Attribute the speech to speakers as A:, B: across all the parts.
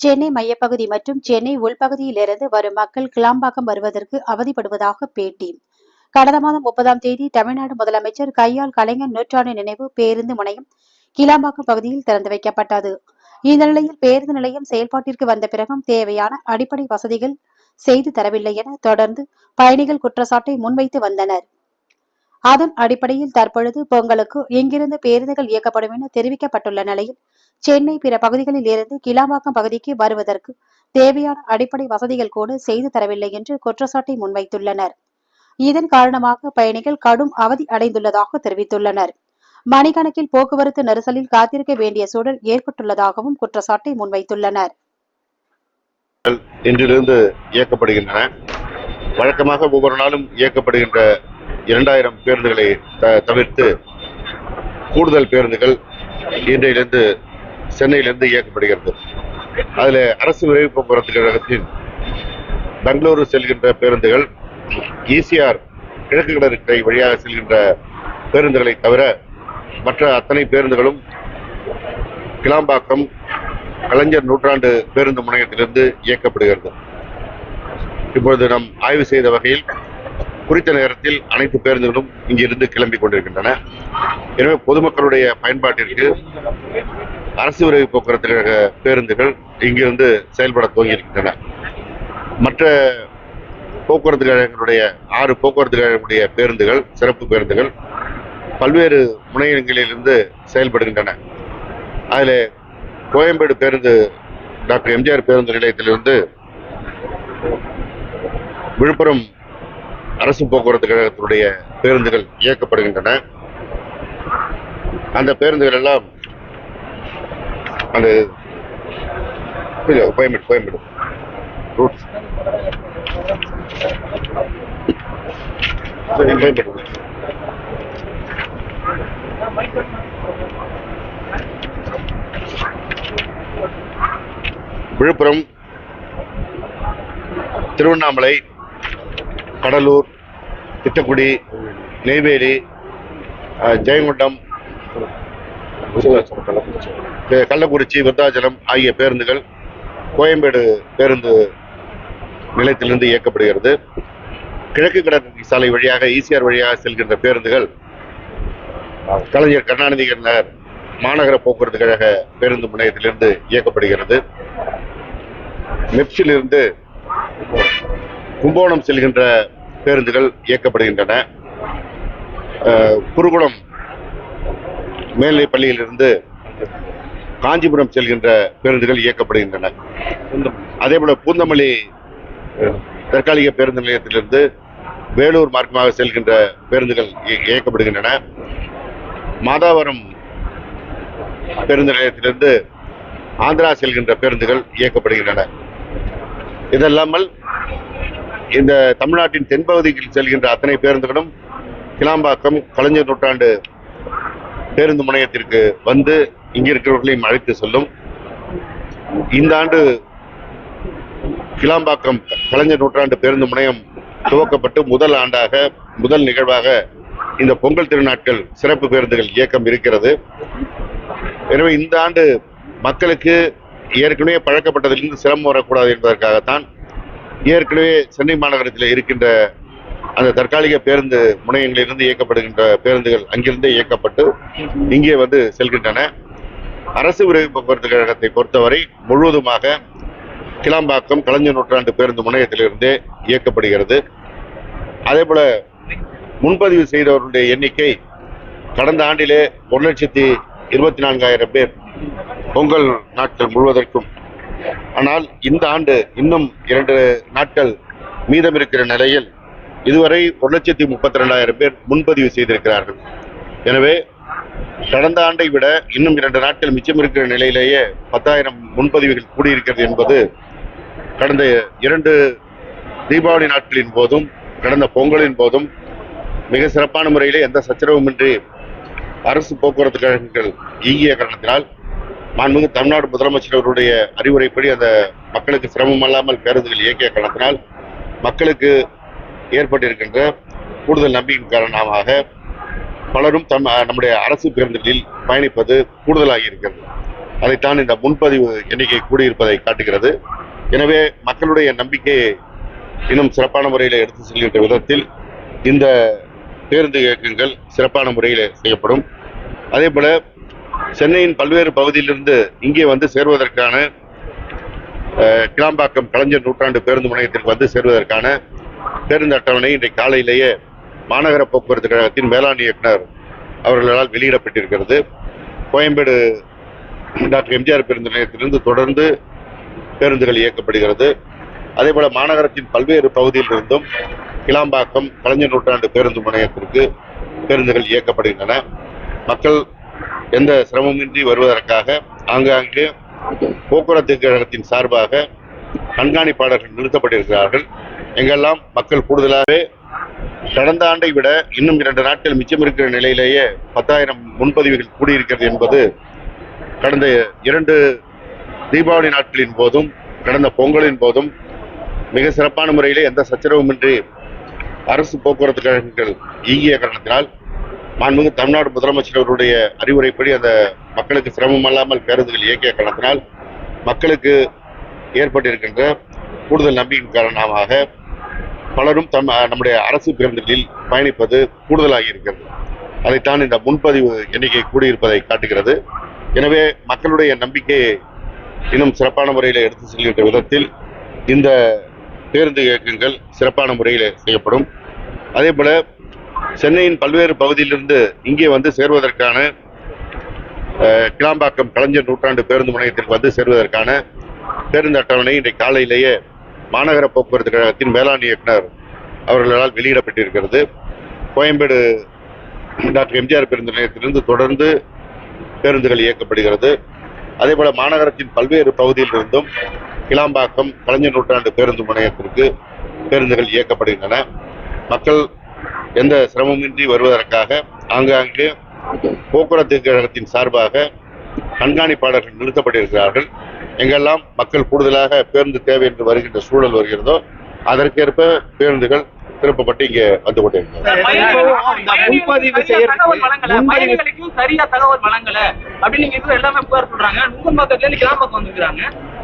A: சென்னை மையப்பகுதி மற்றும் சென்னை உள்பகுதியிலிருந்து வரும் மக்கள் கிளாம்பாக்கம் வருவதற்கு அவதிப்படுவதாக பேட்டி. கடந்த மாதம் முப்பதாம் தேதி தமிழ்நாடு முதலமைச்சர் கையால் கலைஞர் நூற்றாண்டு நினைவு பேருந்து முனையம் கிளாம்பாக்கம் பகுதியில் திறந்து வைக்கப்பட்டது. இந்த நிலையில் பேருந்து நிலையம் செயல்பாட்டிற்கு வந்த பிறகும் தேவையான அடிப்படை வசதிகள் செய்து தரவில்லை என தொடர்ந்து பயணிகள் குற்றச்சாட்டை முன்வைத்து வந்தனர். அதன் அடிப்படையில் தற்பொழுது பொங்கலுக்கு இங்கிருந்து பேருந்துகள் இயக்கப்படும் என தெரிவிக்கப்பட்டுள்ள நிலையில் சென்னை பிற பகுதிகளில் இருந்து கிளாம்பாக்கம் பகுதிக்கு வருவதற்கு தேவையான அடிப்படை வசதிகள் கூட செய்து தரவில்லை என்று குற்றச்சாட்டை முன்வைத்துள்ளனர். இதன் காரணமாக பயணிகள் கடும் அவதி அடைந்துள்ளதாக தெரிவித்துள்ளனர். மணிக்கணக்கில் போக்குவரத்து நெரிசலில் காத்திருக்க வேண்டிய சூழல் ஏற்பட்டுள்ளதாகவும் குற்றச்சாட்டை முன்வைத்துள்ளனர்.
B: இன்றிலிருந்து இயக்கப்படுகின்றன. வழக்கமாக ஒவ்வொரு நாளும் இயக்கப்படுகின்ற இரண்டாயிரம் பேருந்துகளை தவிர்த்து கூடுதல் பேருந்துகள் இன்றையிலிருந்து சென்னையிலிருந்து இயக்கப்படுகிறது. அதில் அரசு விரைவு போக்குவரத்து கழகத்தின் பெங்களூரு செல்கின்ற பேருந்துகள் ஈசிஆர் கிழக்கு கடற்கரை வழியாக செல்கின்ற பேருந்துகளை தவிர மற்ற அத்தனை பேருந்துகளும் கிளாம்பாக்கம் கலைஞர் நூற்றாண்டு பேருந்து முனையத்திலிருந்து இயக்கப்படுகிறது. இப்பொழுது நாம் ஆய்வு செய்த வகையில் குறித்த நேரத்தில் அனைத்து பேருந்துகளும் இங்கிருந்து கிளம்பி கொண்டிருக்கின்றன. எனவே பொதுமக்களுடைய பயன்பாட்டிற்கு அரசு விரைவு போக்குவரத்து கழக பேருந்துகள் இங்கிருந்து செயல்பட துவங்கியிருக்கின்றன. மற்ற போக்குவரத்து கழகங்களுடைய ஆறு போக்குவரத்து கழகங்களுடைய பேருந்துகள் சிறப்பு பேருந்துகள் பல்வேறு முனையங்களிலிருந்து செயல்படுகின்றன. அதில் கோயம்பேடு பேருந்து டாக்டர் எம்ஜிஆர் பேருந்து நிலையத்திலிருந்து விழுப்புரம் அரசு போக்குவரத்து கழகத்தினுடைய பேருந்துகள் இயக்கப்படுகின்றன. அந்த பேருந்துகள் எல்லாம் அந்த கோயம்பேடு கோயம்பேடு ரூட்ஸ் கோயம்பேடு விழுப்புரம் திருவண்ணாமலை கடலூர் திட்டக்குடி நெய்வேலி ஜெயங்கொண்டம் கள்ளக்குறிச்சி. விருத்தாச்சலம் ஆகிய பேருந்துகள் கோயம்பேடு பேருந்து நிலையத்திலிருந்து இயக்கப்படுகிறது. கிழக்கு கடற்கரை சாலை வழியாக ஈசிஆர் வழியாக செல்கின்ற பேருந்துகள் கலைஞர் கருணாநிதி நகர் மாநகர போக்குவரத்து கழக பேருந்து முனையத்திலிருந்து இயக்கப்படுகிறது. மெப்ஸிலிருந்து கும்பகோணம் செல்கின்ற பேருந்துகள் இயக்கப்படுகின்றன. குருகுளம் மேல்நிலைப் பள்ளியிலிருந்து காஞ்சிபுரம் செல்கின்ற பேருந்துகள் இயக்கப்படுகின்றன. அதே போல பூந்தமல்லி தற்காலிக பேருந்து நிலையத்திலிருந்து வேலூர் மார்க்கமாக செல்கின்ற பேருந்துகள் இயக்கப்படுகின்றன. மாதாவரம் பேருந்து நிலையத்திலிருந்து ஆந்திரா செல்கின்ற பேருந்துகள் இயக்கப்படுகின்றன. இதல்லாமல் இந்த தமிழ்நாட்டின் தென்பகுதியில் செல்கின்ற அத்தனை பேருந்துகளும் கிளாம்பாக்கம் கலைஞர் நூற்றாண்டு பேருந்து முனையத்திற்கு வந்து இங்கிருக்கிறவர்களையும் அழைத்து செல்லும். இந்த ஆண்டு கிளாம்பாக்கம் கலைஞர் நூற்றாண்டு பேருந்து முனையம் துவக்கப்பட்டு முதல் ஆண்டாக முதல் நிகழ்வாக இந்த பொங்கல் திருநாட்கள் சிறப்பு பேருந்துகள் இயக்கம் இருக்கிறது. எனவே இந்த ஆண்டு மக்களுக்கு ஏற்கனவே பழக்கப்பட்டதிலிருந்து சிரமம் வரக்கூடாது என்பதற்காகத்தான் ஏற்கனவே சென்னை மாநகரத்தில் இருக்கின்ற அந்த தற்காலிக பேருந்து முனையங்களிலிருந்து இயக்கப்படுகின்ற பேருந்துகள் அங்கிருந்தே இயக்கப்பட்டு இங்கே வந்து செல்கின்றன. அரசு விரைவு போக்குவரத்து கழகத்தை பொறுத்தவரை முழுவதுமாக கிளாம்பாக்கம் கலைஞர் நூற்றாண்டு பேருந்து முனையத்திலிருந்தே இயக்கப்படுகிறது. அதேபோல முன்பதிவு செய்தவர்களுடைய எண்ணிக்கை கடந்த ஆண்டிலே ஒரு லட்சத்தி இருபத்தி நான்காயிரம் பேர் பொங்கல் நாட்கள் முழுவதற்கும். ஆனால் இந்த ஆண்டு இன்னும் இரண்டு நாட்கள் மீதம் இருக்கிற நிலையில் இதுவரை ஒரு லட்சத்தி முப்பத்தி ரெண்டாயிரம் பேர் முன்பதிவு செய்திருக்கிறார்கள். எனவே கடந்த ஆண்டை விட இன்னும் இரண்டு நாட்கள் மிச்சம் இருக்கிற நிலையிலேயே பத்தாயிரம் முன்பதிவுகள் கூடியிருக்கிறது என்பது கடந்த இரண்டு தீபாவளி நாட்களின் போதும் கடந்த பொங்கலின் போதும் மிக சிறப்பான முறையிலே எந்த சச்சரவுமின்றி அரசு போக்குவரத்து கழகங்கள் இயங்கிய காரணத்தினால் மாண்புமிகு தமிழ்நாடு முதலமைச்சர் அவருடைய அறிவுரைப்படி அந்த மக்களுக்கு சிரமம் அல்லாமல் பேருந்துகள் இயக்கிய காரணத்தினால் மக்களுக்கு ஏற்பட்டிருக்கின்ற கூடுதல் நம்பிக்கை காரணமாக பலரும் தம் நம்முடைய அரசு பேருந்துகளில் பயணிப்பது கூடுதலாகி இருக்கிறது. அதைத்தான் இந்த முன்பதிவு எண்ணிக்கை கூடியிருப்பதை காட்டுகிறது. எனவே மக்களுடைய நம்பிக்கையை இன்னும் சிறப்பான முறையில் எடுத்து செல்கின்ற விதத்தில் இந்த பேருந்து இயக்கங்கள் சிறப்பான முறையில் செய்யப்படும். அதே போல சென்னையின் பல்வேறு பகுதியிலிருந்து இங்கே வந்து சேர்வதற்கான கிளாம்பாக்கம் கலைஞர் நூற்றாண்டு பேருந்து முனையத்திற்கு வந்து சேர்வதற்கான பேருந்து அட்டவணை இன்றைக்கு காலையிலேயே மாநகர போக்குவரத்து கழகத்தின் மேலாண் இயக்குனர் அவர்களால் வெளியிடப்பட்டிருக்கிறது. கோயம்பேடு டாக்டர் எம்ஜிஆர் பேருந்து நிலையத்திலிருந்து தொடர்ந்து பேருந்துகள் இயக்கப்படுகிறது. அதே போல மாநகரத்தின் பல்வேறு பகுதியிலிருந்தும் கிளாம்பாக்கம் கலைஞர் நூற்றாண்டு பேருந்து முனையத்திற்கு பேருந்துகள் இயக்கப்படுகின்றன. மக்கள் எந்த சிரமமின்றி வருவதற்காக ஆங்காங்கே போக்குவரத்து கழகத்தின் சார்பாக கண்காணிப்பாளர்கள் நிறுத்தப்பட்டிருக்கிறார்கள். எங்கெல்லாம் மக்கள் கூடுதலாகவே கடந்த ஆண்டை விட இன்னும் இரண்டு நாட்கள் மிச்சம் இருக்கிற நிலையிலேயே பத்தாயிரம் முன்பதிவுகள் கூடியிருக்கிறது என்பது கடந்த இரண்டு தீபாவளி நாட்களின் போதும் கடந்த பொங்கலின் போதும் மிக சிறப்பான முறையிலே எந்த சச்சரவுமின்றி அரசு போக்குவரத்து கழகங்கள் இயங்கிய காரணத்தினால் மாண்புமிகு தமிழ்நாடு முதலமைச்சர் அவருடைய அறிவுரைப்படி அந்த மக்களுக்கு சிரமமல்லாமல் பேருந்துகள் இயக்கிய காரணத்தினால் மக்களுக்கு ஏற்பட்டிருக்கின்ற கூடுதல் நம்பிக்கையின் காரணமாக பலரும் தம் நம்முடைய அரசு பேருந்துகளில் பயணிப்பது கூடுதலாகி இருக்கிறது. அதைத்தான் இந்த முன்பதிவு எண்ணிக்கை கூடியிருப்பதை காட்டுகிறது. எனவே மக்களுடைய நம்பிக்கையை இன்னும் சிறப்பான முறையில் எடுத்து செல்கின்ற விதத்தில் இந்த பேருந்து இயக்கங்கள் சிறப்பான முறையில் செய்யப்படும். அதே போல சென்னையின் பல்வேறு பகுதியிலிருந்து இங்கே வந்து சேர்வதற்கான கிளாம்பாக்கம் கலைஞர் நூற்றாண்டு பேருந்து முனையத்திற்கு வந்து சேர்வதற்கான பேருந்து அட்டவணை இன்றைக்கு காலையிலேயே மாநகர போக்குவரத்து கழகத்தின் மேலாண் இயக்குனர் அவர்களால் வெளியிடப்பட்டிருக்கிறது. கோயம்பேடு டாக்டர் எம்ஜிஆர் பேருந்து நிலையத்திலிருந்து தொடர்ந்து பேருந்துகள் இயக்கப்படுகிறது. அதே போல மாநகரத்தின் பல்வேறு பகுதியிலிருந்தும் கிளாம்பாக்கம் கலைஞர் நூற்றாண்டு பேருந்து முனையத்திற்கு பேருந்துகள் இயக்கப்படுகின்றன. மக்கள் எந்த சிரமமின்றி வருவதற்காக ஆங்காங்கே போக்குவரத்து கழகத்தின் சார்பாக கண்காணிப்பாளர்கள் நிறுத்தப்பட்டிருக்கிறார்கள். எங்கெல்லாம் மக்கள் கூடுதலாக பேருந்து தேவை என்று வருகின்ற சூழல் வருகிறதோ அதற்கேற்ப பேருந்துகள் திருப்பப்பட்டு இங்கே வந்து கொண்டிருக்கிறது.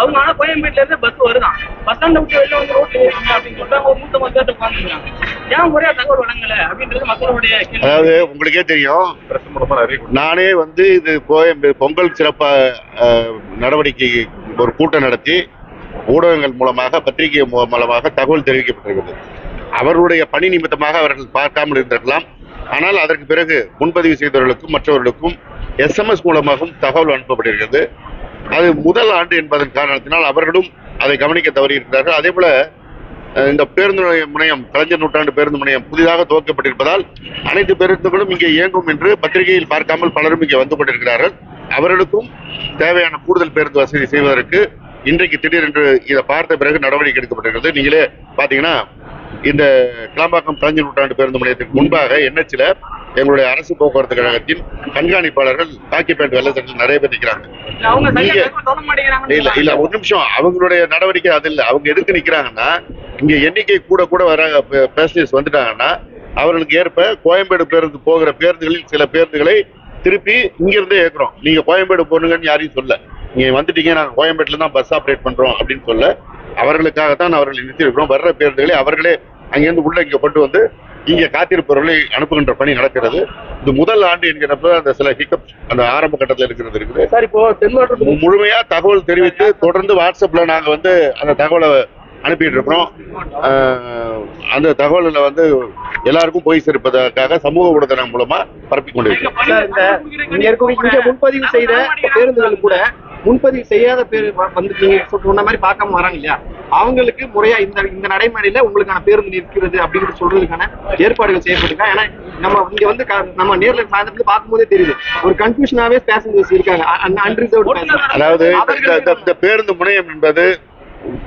C: அவங்க ஆனா கோயம்பேட்டுல இருந்து பஸ் வருதான். பஸ் ஸ்டாண்ட விட்டு வெளில வந்து ரோட்ல ஏறிங்க அப்படின்னு சொல்லிட்டு அவங்க ஒரு நூத்தம்பது பேர்ட்ட உட்காந்துருக்காங்க ஏன் ஒரே தகவல் வழங்கல அப்படின்றது மக்களுடைய
B: அதாவது உங்களுக்கே தெரியும். நானே வந்து இது கோயம்பேடு பொங்கல் சிறப்பா நடவடிக்கை ஒரு கூட்டம் நடத்தி ஊடகங்கள் மூலமாக பத்திரிகை மூலமாக தகவல் தெரிவிக்கப்பட்டிருக்கிறது. அவருடைய பணி நிமித்தமாக அவர்கள் பார்க்காமல் இருந்திருக்கலாம். ஆனால் அதற்கு பிறகு முன்பதிவு செய்தவர்களுக்கும் மற்றவர்களுக்கும் எஸ்எம்எஸ் மூலமாகவும் தகவல் அனுப்பப்பட்டிருக்கிறது. அது முதல் ஆண்டு என்பதன் காரணத்தினால் அவர்களும் அதை கவனிக்க தவறியிருக்கிறார்கள். அதே போல இந்த பேருந்து முனையம் கலைஞர் நூற்றாண்டு பேருந்து முனையம் புதிதாக துவக்கப்பட்டிருப்பதால் அனைத்து பேருந்துகளும் இங்கே இயங்கும் என்று பத்திரிகையில் பார்க்காமல் பலரும் இங்கே வந்து கொண்டிருக்கிறார்கள். அவர்களுக்கும் தேவையான கூடுதல் பேருந்து வசதி செய்வதற்கு இன்றைக்கு திடீரென்று இதை பார்த்த பிறகு நடவடிக்கை எடுக்கப்பட்டிருக்கிறது. நீங்களே பாத்தீங்கன்னா இந்த கிளாம்பாக்கம் கலைஞர் நூற்றாண்டு பேருந்து முனையத்திற்கு முன்பாக என்ஹெச்ல எங்களுடைய அரசு போக்குவரத்து கழகத்தின் கண்காணிப்பாளர்கள் காக்கி பேண்ட் வெள்ள சட்டையில் நிறைய பேர் நிற்கிறாங்க
C: மாட்டேங்கிறாங்கன்னு
B: இல்ல இல்ல ஒரு நிமிஷம். அவங்களுடைய நடவடிக்கை அது இல்ல. அவங்க எதுக்கு நிக்கிறாங்கன்னா இங்க எண்ணிக்கை கூட கூட வராங்க. பேசஞ்சர்ஸ் வந்துட்டாங்கன்னா அவர்களுக்கு ஏற்ப கோயம்பேடு பேருந்து போகிற பேருந்துகளில் சில பேருந்துகளை திருப்பி இங்க இருந்தே ஏற்கிறோம் நீங்க கோயம்பேடு போனுங்கன்னு யாரையும் சொல்ல. நீங்க வந்துட்டீங்க நாங்க கோயம்பேட்டுல தான் பஸ் ஆப்ரேட் பண்றோம் அப்படின்னு சொல்ல அவர்களுக்காகத்தான் அவர்களை நிறுத்தியிருக்கிறோம். வர்ற பேருந்துகளை அவர்களே அங்கிருந்து உள்ள இங்க கொண்டு வந்து இங்க காத்திருப்பவர்களை அனுப்புகின்ற பணி நடக்கிறது. இது முதல் ஆண்டு என்கிறப்ப அந்த சில ஹிக்கப் அந்த ஆரம்ப கட்டத்தில் இருக்கிறது இருக்குது.
D: சார் இப்போ தென் மாவட்டத்துக்கு
B: மு- முழுமையா தகவல் தெரிவித்து தொடர்ந்து வாட்ஸ்அப்ல நாங்க வந்து அந்த தகவலை அனுப்பிட்டு இருக்கிறோம். அந்த தகவல்களை வந்து எல்லாருக்கும் போய் சேர்ப்பதற்காக சமூக ஊடகத்தின் மூலமா பரப்பி கொண்டிருக்கிறோம்.
D: இந்த முன்பதிவு செய்த பேருந்துகள் கூட முன்பதிவு செய்யாத பேர் வந்து நீங்க சொன்ன மாதிரி பார்க்காம வராங்க இல்லையா? அவங்களுக்கு முறையா இந்த இந்த நடைமுறையில உங்களுக்கான பேருந்து நிற்கிறது அப்படின்னு சொல்றதுக்கான ஏற்பாடுகள் செய்யப்பட்டிருக்கா? ஏன்னா நம்ம இங்க வந்து க- நம்ம நேர்ல சாயந்தரத்துல பார்க்கும்போதே தெரியுது. ஒரு கன்ஃபியூஷனாவே பேசஞ்சர்ஸ் இருக்காங்க.
B: அதாவது இந்த- பேருந்து முனையம் என்பது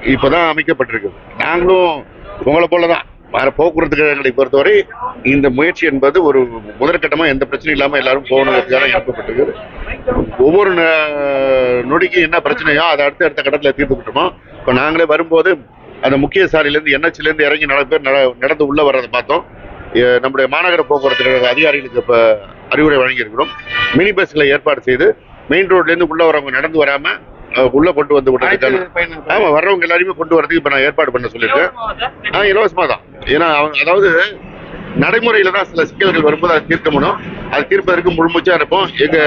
B: இப்பதான் அமைக்கப்பட்டிருக்கு. நாங்களும் உங்களை போலதான். போக்குவரத்து கழகங்களை பொறுத்தவரை இந்த முயற்சி என்பது ஒரு முதற்கட்டமா எந்த பிரச்சனையும் இல்லாம எல்லாரும் போகணுங்கிறதுக்காக அனுப்பப்பட்டிருக்கு ஒவ்வொரு நொடிக்கு என்ன பிரச்சனையோ அதை அடுத்த அடுத்த கட்டத்துல தீர்த்துக்கிட்டோமோ இப்ப நாங்களே வரும்போது அந்த முக்கிய சாலையிலேருந்து என்ஹெச்ல இருந்து இறங்கி நிறைய பேர் நட- நடந்து உள்ள வர்றதை பார்த்தோம். நம்முடைய மாநகர போக்குவரத்து கழக அதிகாரிகளுக்கு இப்ப அறிவுரை வழங்கியிருக்கிறோம். மினி பஸ்ல ஏற்பாடு செய்து மெயின் ரோட்ல இருந்து உள்ள வரவங்க நடந்து வராம அஹ், உள்ள கொண்டு வந்து
D: பயண-
B: ஆமா வர்றவங்க எல்லாரையுமே கொண்டு வரதுக்கு இப்ப நான் ஏற்பாடு பண்ண சொல்லியிருக்கேன். ஆ இலவசமா தான் ஏன்னா அவங்க அதாவது நடைமுறையில தான் சில சிக்கல்கள் வரும்போது அதை தீர்க்க முடியும். அது தீர்ப்பதற்கு முழுமூச்சா இருப்போம். எங்க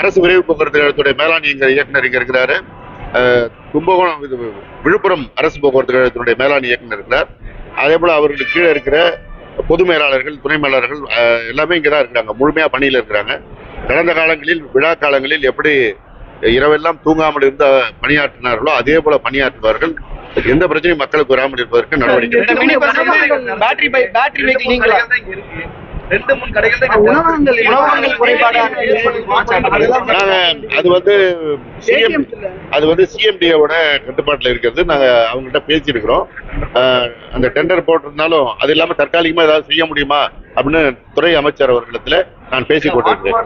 B: அரசு விரைவு போக்குவரத்து கழகத்துடைய மேலாண் எங்க இயக்குனர் இங்க இருக்கிறாரு. கும்பகோணம் இது விழுப்புரம் அரசு போக்குவரத்து கழகத்தினுடைய மேலாண் இயக்குனர் இருக்கிறார். அதே போல அவர்களுக்கு கீழே இருக்கிற பொது மேலாளர்கள் துணை மேலாளர்கள் எல்லாமே இங்க தான் இருக்கிறாங்க. முழுமையா பணியில் இருக்கிறாங்க. கடந்த காலங்களில் விழா காலங்களில் எப்படி இரவெல்லாம் தூங்காமல் இருந்த பணியாற்றினார்களோ அதே போல பணியாற்றுவார்கள். எந்த பிரச்சனையும் மக்களுக்கு வராமல் இருப்பதற்கு நடவடிக்கை
D: இந்த மினி பஸ் வந்து பேட்டரி பை பேட்டரி வெஹிக்கிள் நீங்களா?
C: ரெண்டு மூணு கடைகள் தான்
D: உணவகங்கள் உணவகங்கள் குறைபாடா
B: நாங்க அது வந்து சிஎம் அது வந்து கட்டுப்பாட்டுல இருக்கிறது. நாங்க அவங்ககிட்ட பேசியிருக்கிறோம். ஆஹ் அந்த டெண்டர் போட்டிருந்தாலும் அது இல்லாம தற்காலிகமா ஏதாவது செய்ய முடியுமா அப்படின்னு துறை அமைச்சர் அவர்களிடத்துல நான் பேசி கொண்டிருக்கிறேன்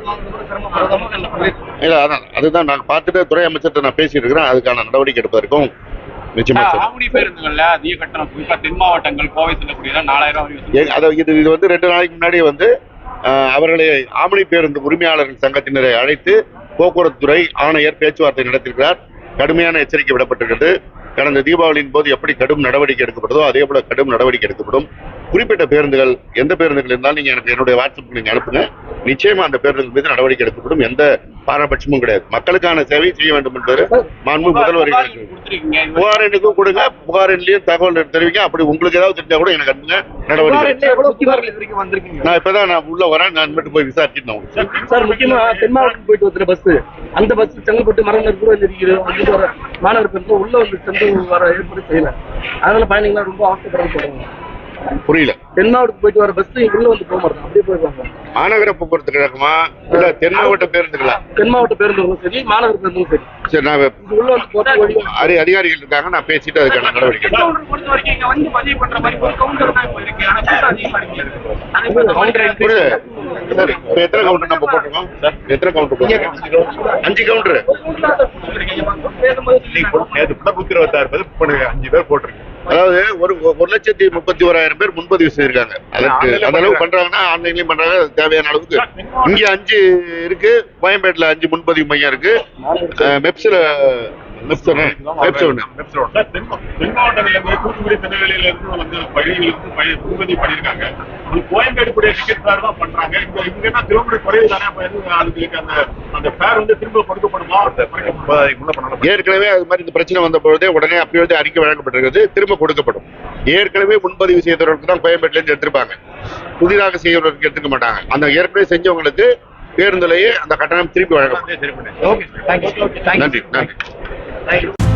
B: இல்ல. அதான் அதுதான் நான் பார்த்துட்டு துறை அமைச்சர்கிட்ட நான் பேசியிருக்கிறேன் அதுக்கான நடவடிக்கை எடுப்பதற்கும்.
E: ஆவணி பேருந்துகள்ல அதிக கட்டணம். குறிப்பா தென் மாவட்டங்கள் கோவை செல்லக்கூடியதான் நாலாயிரம்
B: அதாவது இது இது வந்து ரெண்டு நாளைக்கு முன்னாடி வந்து அவர்களை ஆமணி பேருந்து உரிமையாளர்கள் சங்கத்தினரை அழைத்து போக்குவரத்து துறை ஆணையர் பேச்சுவார்த்தை நடத்தியிருக்கிறார். கடுமையான எச்சரிக்கை விடப்பட்டிருக்கிறது. கடந்த தீபாவளியின் போது எப்படி கடும் நடவடிக்கை எடுக்கப்படுதோ அதே போல கடும் நடவடிக்கை எடுக்கப்படும். குறிப்பிட்ட பேருந்துகள் எந்த பேருந்துகள் இருந்தாலும் நீங்க எனக்கு என்னுடைய வாட்ஸ்அப் நீங்க அனுப்புங்க. நிச்சயமா அந்த பேருந்துகள் மீது நடவடிக்கை எடுக்கப்படும். எந்த பாரபட்சமும் கிடையாது. மக்களுக்கான சேவை செய்ய வேண்டும் என்பது மாண்பு முதல்வர்களுக்கு புகார் எண்ணுக்கும் கொடுங்க? புகார் எண்ணிலையும் தகவல் தெரிவிங்க. அப்படி உங்களுக்கு ஏதாவது தெரிஞ்சா கூட எனக்கு அனுப்புங்க. நடவடிக்கை நான் இப்பதான் நான் உள்ள வரேன். நான் மட்டும் போய் விசாரிச்சுட்டு உங்களுக்கு
F: சார் முக்கியமா தென் மாவட்டம் போயிட்டு வந்துற பஸ் அந்த பஸ் செங்கல்பட்டு மரங்கள் கூட வர மாணவர் உள்ள வந்து சென்று வர ஏற்பாடு செய்யல. அதனால பயணிகள்லாம் ரொம்ப அவசரப்படுறது சொல்றாங்க
B: புரியல.
F: தென் மாவட்டத்துக்கு போயிட்டு வர பஸ் உள்ள வந்து போக மாட்டாங்க. அப்படியே போயிருக்காங்க
B: மாநகர போக்குவரத்து கழகமா இல்ல தென் மாவட்ட பேருந்துகளா
F: தென் மாவட்ட பேருந்துகளும் சரி மாணவர் பேருந்தும் சரி.
B: சரி நான்
F: உள்ள வந்து போறது வழி
B: அரி அதிகாரிகள் இருக்காங்க நான் பேசிட்டு அதுக்கான நடவடிக்கை
C: பொறுத்த வரைக்கும் இங்க வந்து பதிவு பண்ற மாதிரி ஒரு கவுண்டர் தான் இப்போ இருக்கு. ஆனா கூட்டம் அதிகமா இருக்கு.
B: சரி இப்ப எத்தனை கவுண்டர் நம்ம போட்டிருக்கோம்? எத்தனை கவுண்டர் போட்டிருக்கோம்? அஞ்சு கவுண்டர்
G: நேற்று இருபத்தாறு பேர் புக் பண்ணிருக்காங்க. அஞ்சு பேர் போட்டிருக்கு
B: அதாவது ஒரு ஒரு லட்சத்தி முப்பத்தி ஓராயிரம் பேர் முன்பதிவு செய்திருக்காங்க. அதற்கு அந்த அளவு பண்றாங்கன்னா ஆன்லைன்லயும் பண்றாங்க. தேவையான அளவுக்கு இங்க அஞ்சு இருக்கு. கோயம்பேட்டுல அஞ்சு முன்பதிவு மையம் இருக்கு. மெப்ஸ்ல ஒண்ணு
G: சார், தென் மா- தென் மாவட்டங்கள்ல இருந்து தூத்துக்குடி திருநெல்வேலியில இருந்து வந்து கோயம்பேடு கூடிய டிக்கெட் ஃபேர் தான் பண்றாங்க. இங்க இங்க என்ன கிலோமீட்டர் குறைவு தானே? அதுக்கு அந்த அந்த ஃபேர் வந்து திரும்ப கொடுக்கப்படுமா?
B: ஏற்கனவே அது மாதிரி இந்த பிரச்சனை வந்த பொழுதே உடனே அப்பயே வந்து அறிக்கை வழங்கப்பட்டிருக்கிறது. திரும்ப கொடுக்கப்படும். ஏற்கனவே முன்பதிவு செய்தவர்களுக்கு தான் கோயம்பேட்டில இருந்து எடுத்திருப்பாங்க. புதிதாக செய்யறவர்களுக்கு எடுத்துக்க மாட்டாங்க. அந்த ஏற்கனவே செஞ்சவங்களுக்கு பேருந்துலேயே அந்த கட்டணம் திருப்பி வழங்கப்படும்.
D: தேங்க்யூ
B: நன்றி. 哎。